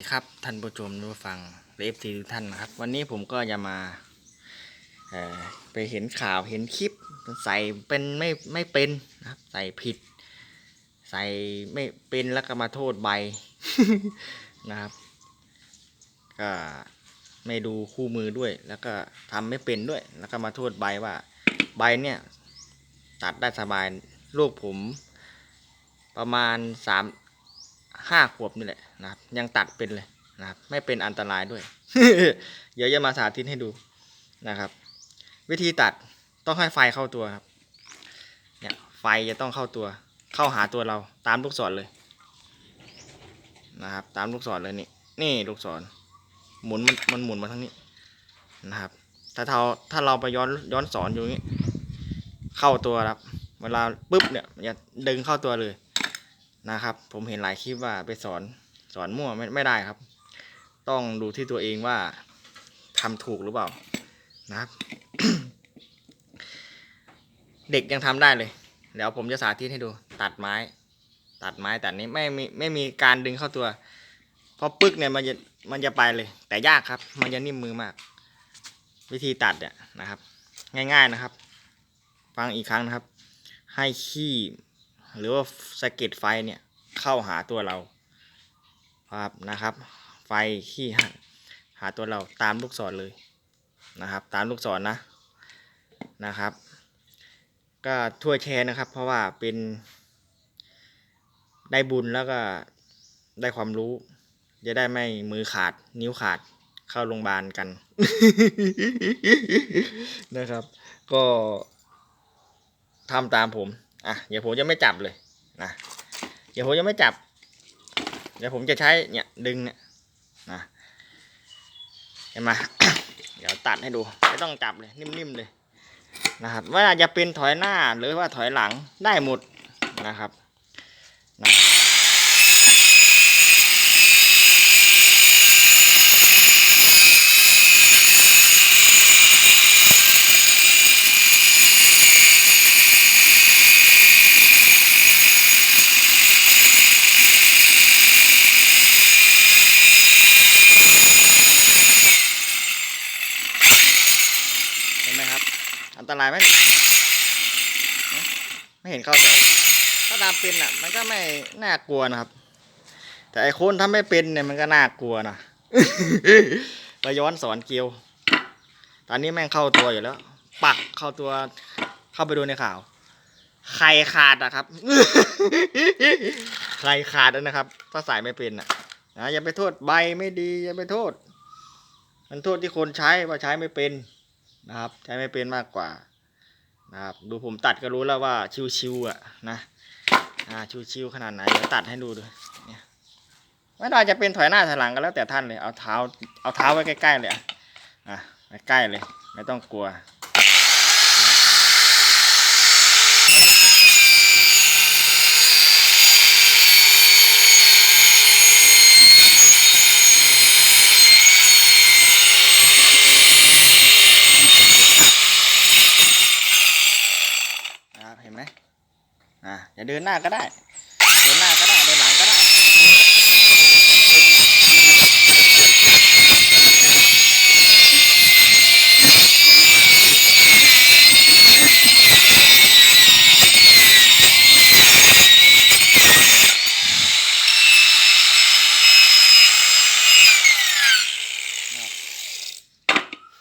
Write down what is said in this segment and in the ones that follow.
ครับท่านผู้ชมผู้ฟังเลฟซีทุกท่านนะครับ วันนี้ผมก็จะมาไปเห็นข่าวเห็นคลิปใส่เป็นไม่ไม่เป็นนะครับใส่ผิด ใส่ไม่เป็นแล้วก็มาโทษใบนะครับก็ไม่ดูคู่มือด้วย แล้วก็ทำไม่เป็นด้วย แล้วก็มาโทษใบว่า ใบเนี่ยตัดได้สบายลูกผม ประมาณสาม ห้าขวบนี่แหละนะครับยังตัดเป็นเลยนะครับไม่เป็นอันตรายด้วย เดี๋ยวจะมาสาธิตให้ดูนะครับ วิธีตัดต้องให้ไฟเข้าตัวครับเนี่ยไฟจะต้องเข้าตัว เข้าหาตัวเราตามลูกศรเลยนะครับ ตามลูกศรเลยนี่นี่ลูกศร หมุนมันมันหมุนมาทั้งนี้นะครับ ถ้าเราถ้าเราไปย้อนย้อนสอนอยู่งนี้ เข้าตัวครับ เวลาปุ๊บเนี่ยมันจะดึงเข้าตัวเลย นะครับ ผมเห็นหลายคลิปว่าไปสอนสอนมั่วไม่ไม่ได้ครับ ต้องดูที่ตัวเองว่าทำถูกหรือเปล่านะครับเด็กยังทำได้เลยเดี๋ยวผมจะสาธิตให้ดูตัดไม้ ตัดไม้ตัดนี้ไม่มีไม่มีการดึงเข้าตัวพอปึ๊กเนี่ยมันจะมันจะไปเลย แต่ยากครับ มันจะนิ่มมือมาก วิธีตัดเนี่ยนะครับ ง่าย ๆนะครับ ฟังอีกครั้งนะครับ ให้ขี้ หรือว่าสะเก็ดไฟเนี่ยเข้าหาตัวเราครับนะครับ ไฟขี้หาตัวเราตามลูกศรเลยนะครับ ตามลูกศรนะนะครับ ก็ทั่วยแชร์นะครับ เพราะว่าเป็น ได้บุญแล้วก็ได้ความรู้ จะได้ไม่มือขาดนิ้วขาดเข้าโรงพยาบาลกันนะครับ ก็ทำตามผม อะเดี๋ยวผมจะไม่จับเลยนะเดี๋ยวผมจะไม่จับ เดี๋ยวผมจะใช้เนี่ยดึงเนี่ยนะเห็นไหมเดี๋ยวตัดให้ดูไม่ต้องจับเลยนิ่มๆเลยนะครับว่าจะเป็นถอยหน้าหรือว่าถอยหลังได้หมดนะครับนะเห็นไหมครับ อัน ตรายไหมฮะไม่เห็นเข้าใจเลยถ้าตามเป็นอะ มันก็ไม่น่ากลัวนะครับ แต่ไอ้คนทำไม่เป็นเนี่ยมันก็น่ากลัวนะเราย้อนสอนเกียว ตอนนี้แม่งเข้าตัวอยู่แล้ว ปักเข้าตัวเข้าไปดูในข่าวไข่ขาดอะครับไข่ขาดแล้วนะครับ ถ้าใส่ไม่เป็นอะนะอย่าไปโทษใบไม่ดี อย่าไปโทษ มันโทษที่คนใช้ว่าใช้ไม่เป็น นะครับ ใช้ไม่เป็นมากกว่านะครับ ดูผมตัดก็รู้แล้วว่าชิวๆอะนะอ่าชิวๆขนาดไหนเดี๋ยวตัดให้ดูดูเนี่ยไม่ว่าจะเป็นถอยหน้าถอยหลังก็แล้วแต่ท่านเลยเอาเท้าเอาเท้าไว้ใกล้ๆเลยอะอะใกล้เลย ไม่ต้องกลัว นะครับเห็นไหม อะอย่าเดินหน้าก็ได้ เดินหน้าก็ได้ เดินหลังก็ได้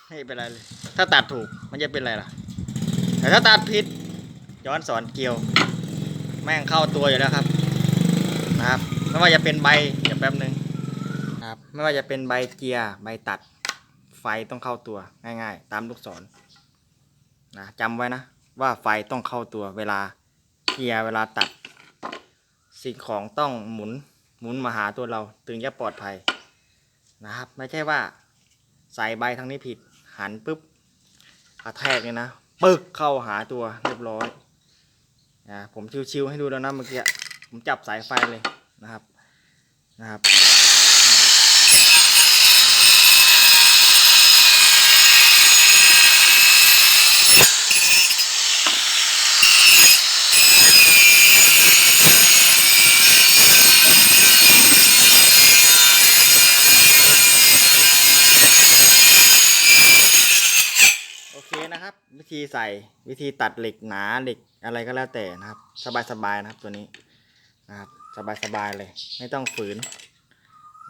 ไม่เป็นไรเลย ถ้าตัดถูกมันจะเป็นไรล่ะ แต่ถ้าตัดผิดย้อนสอนเกี่ยว แม่งเข้าตัวอยู่แล้วครับนะครับ ไม่ว่าจะเป็นใบเดี๋ยวแป๊บหนึ่งนะครับไม่ว่าจะเป็นใบเกียร์ใบตัดไฟต้องเข้าตัวง่าย ๆ ตามลูกศรนะจำไว้นะ ว่าไฟต้องเข้าตัวเวลาเกียร์เวลาตัด สิ่งของต้องหมุนหมุนมาหาตัวเราถึงจะปลอดภัยนะครับ ไม่ใช่ว่าใส่ใบทางนี้ผิดหันปุ๊บกระแทกเลยนะ ปึ๊กเข้าหาตัวเรียบร้อย นะผมชิวๆให้ดูแล้วนะเมื่อกี้ผมจับสายไฟเลยนะครับนะครับ นะครับ วิ ธีใส่วิธีตัดเหล็กหนาเหล็กอะไรก็แล้วแต่นะครับ สบายๆนะครับตัวนี้นะครับสบายๆเลย ไม่ต้องฝืน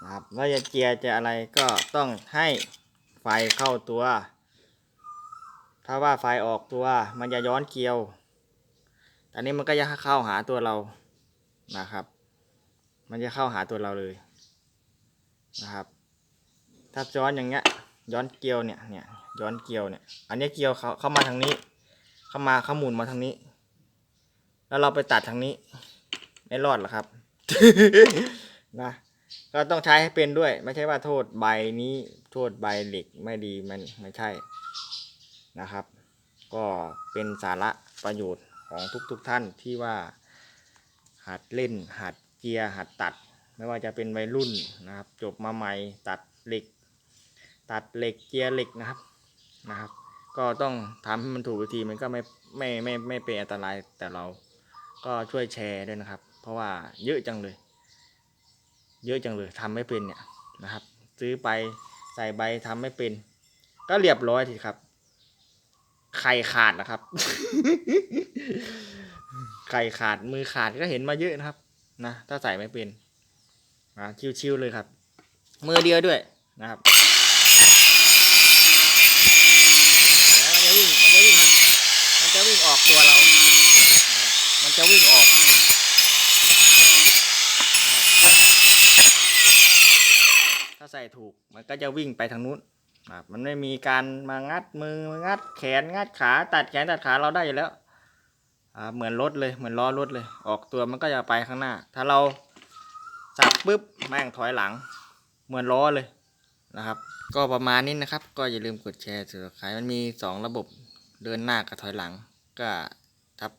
นะครับแล้วจะเจียจะอะไรก็ต้องให้ไฟเข้าตัว ถ้าว่าไฟออกตัวมันจะย้อนเกลียวอันนี้มันก็จะเข้าหาตัวเรานะครับ มันจะเข้าหาตัวเราเลยนะครับ ถ้าย้อนอย่างเงี้ยย้อนเกลียวเนี่ยเนี่ย ย้อนเกลียวเนี่ย อันนี้เกลียวเขาเข้ามาทางนี้ เข้ามาเข้าหมุนมาทางนี้ แล้วเราไปตัดทางนี้ ไม่รอดหรอครับ นะ ก็ต้องใช้ให้เป็นด้วย ไม่ใช่ว่าโทษใบนี้ โทษใบเหล็กไม่ดีมันไม่ใช่นะครับ ก็เป็นสาระประโยชน์ของทุกๆทท่านที่ว่า หัดเล่น หัดเกียร์หัดตัด ไม่ว่าจะเป็นวัยรุ่นนะครับ จบมาใหม่ตัดเหล็กตัดเหล็กเกียร์เหล็กนะครับ นะครับ ก็ต้องทำให้มันถูกวิธีมันก็ไม่ไม่ไม่ไม่เป็นอันตรายแต่เราก็ช่วยแชร์ด้วยนะครับ เพราะว่าเยอะจังเลย เยอะจังเลยทำไม่เป็นเนี่ยนะครับ ซื้อไปใส่ใบทำไม่เป็น ก็เรียบร้อยทีครับไข่ขาดนะครับไข่ขาดมือขาดก็เห็นมาเยอะนะครับนะถ้าใส่ไม่เป็นนะชิวๆเลยครับ มือเดียวด้วยนะครับ แล้วมันจะวิ่ง มันจะวิ่ง มันจะ วิ่งออกตัวเรา มันจะวิ่งออกถ้าใส่ถูกมันก็จะวิ่งไปทางนู้นมันไม่มีการมางัดมืองัดแขนงัดขา ตัดแขนตัดขาเราได้อยู่แล้วเหมือนรถเลยเหมือนล้อรถเลย ออกตัวมันก็จะไปข้างหน้า ถ้าเราสับปุ๊บแม่งถอยหลัง เหมือนล้อเลยนะครับ ก็ประมาณนี้นะครับ ก็อย่าลืมกดแชร์สุดท้ายมันมี 2 ระบบเดินหน้ากับถอยหลัง ก็ทับ